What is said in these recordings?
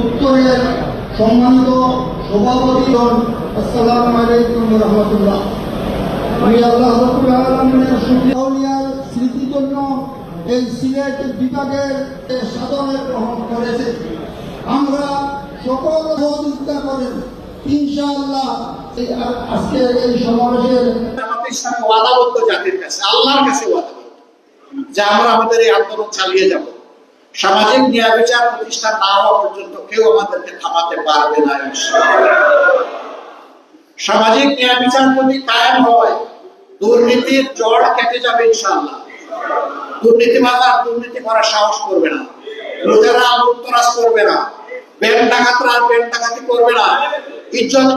উত্তরের সম্মানিত সভাপতিগণ আসসালামু আলাইকুম রহমতুল্লাহ স্মৃতির জন্য এই সিলেট বিভাগের এই গ্রহণ করেছে আমরা সকল সহযোগিতা করেন ইনশাআল্লাহ আজকের এই সমাবেশের সাথে ওয়াদাবদ্ধ জাতির কাছে, আল্লাহর কাছে যে আমরা আমাদের এই আন্দোলন চালিয়ে যাব। সামাজিক ন্যায় বিচার না হওয়া পর্যন্ত কেউ আমাদেরকে থামাতে পারবে না সামাজিক ন্যায় বিচার যদি কায়েম হয়, দুর্নীতির কেটে যাবে আর দুর্নীতি করার সাহস করবে না। করবে না। ব্যাংক ডাকাতরা আর ব্যাংক ডাকাতি করবে না। ইজ্জত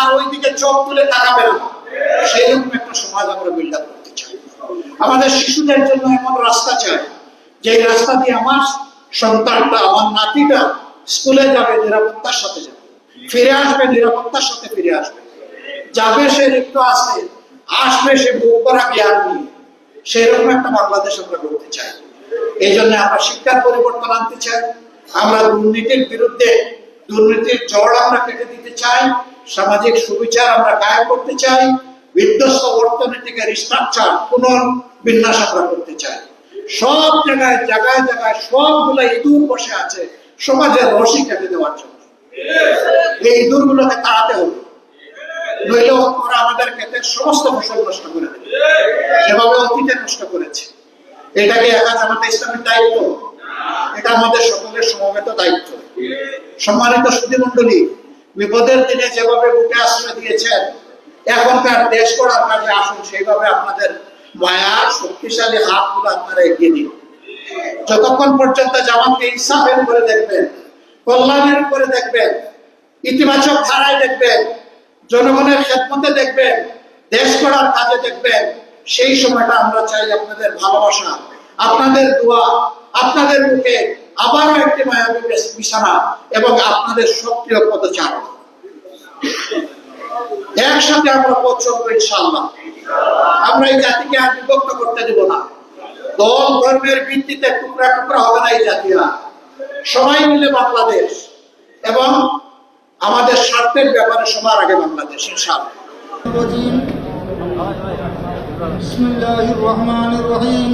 আর ওইদিকে চোখ তুলে তাকাবে না। সেই রকম একটা সমাজ আমরা বিল্ড আপ করতে চাই। আমাদের শিশুদের জন্য এমন রাস্তা চাই যে রাস্তা দিয়ে আমার সন্তানটা, আমার নাতিটা স্কুলে যাবে, নিরাপত্তার সাথে যাবে। ফিরে আসবে, নিরাপত্তার সাথে ফিরে আসবে। যাবে সে রিক্ত আসবে আসবে সে বুক জ্ঞান নিয়ে। সেরকম একটা বাংলাদেশ আমরা করতে চাই। এই জন্য আমরা শিক্ষার পরিবর্তন আনতে চাই। আমরা দুর্নীতির বিরুদ্ধে দুর্নীতির জড় আমরা কেটে দিতে চাই। সামাজিক সুবিচার আমরা কায়েম করতে চাই। বিধ্বস্ত অর্থনীতিকে রিস্ট্রাকচার পুনর্বিন্যাস আমরা করতে চাই সব জায়গায় জায়গায় জায়গায় সবগুলো ইঁদুর বসে আছে সমাজের রশি কেটে দেওয়ার জন্য। এই ইঁদুরগুলোকে তাড়াতে হবে। নইলে ওরা আমাদের ক্ষেতের সমস্ত ফসল নষ্ট করে দেবে। যেভাবে অতীতে নষ্ট করেছে। একা ইসলামের দায়িত্ব? এটা আমাদের সকলের সমবেত দায়িত্ব। সম্মানিত সুধী মন্ডলী বিপদের দিনে যেভাবে বুকে আশ্রয় দিয়েছেন এখনকার দেশ করার কাজে আসুন, সেইভাবে আপনাদের মায়ার শক্তিশালী হাতগুলো আপনারা এগিয়ে দিন যতক্ষণ পর্যন্ত জামাতকে ইনসাফের করে দেখবেন, কল্যাণের করে দেখবেন, ইতিবাচক ধারায় দেখবেন, জনগণের খেদমতে দেখবেন, দেশ করার কাজে দেখবেন, সেই সময়টা আমরা চাই আপনাদের ভালোবাসা, আপনাদের দোয়া, আপনাদের মুখে আবারও একটি মায়াবী বিছানা এবং আপনাদের সক্রিয় পদচারণ। একসাথে আমরা পথ চলবো ইনশাআল্লাহ আমরা এই জাতিকে আর বিভক্ত করতে দেব না দল ধর্মের ভিত্তিতে টুকরা টুকরা হবে না এই জাতি আর সবাই মিলে বাংলাদেশ এবং আমাদের স্বার্থের ব্যাপারে সবার আগে বাংলাদেশ ইনশাআল্লাহ الرجيم بسم الله الرحمن الرحيم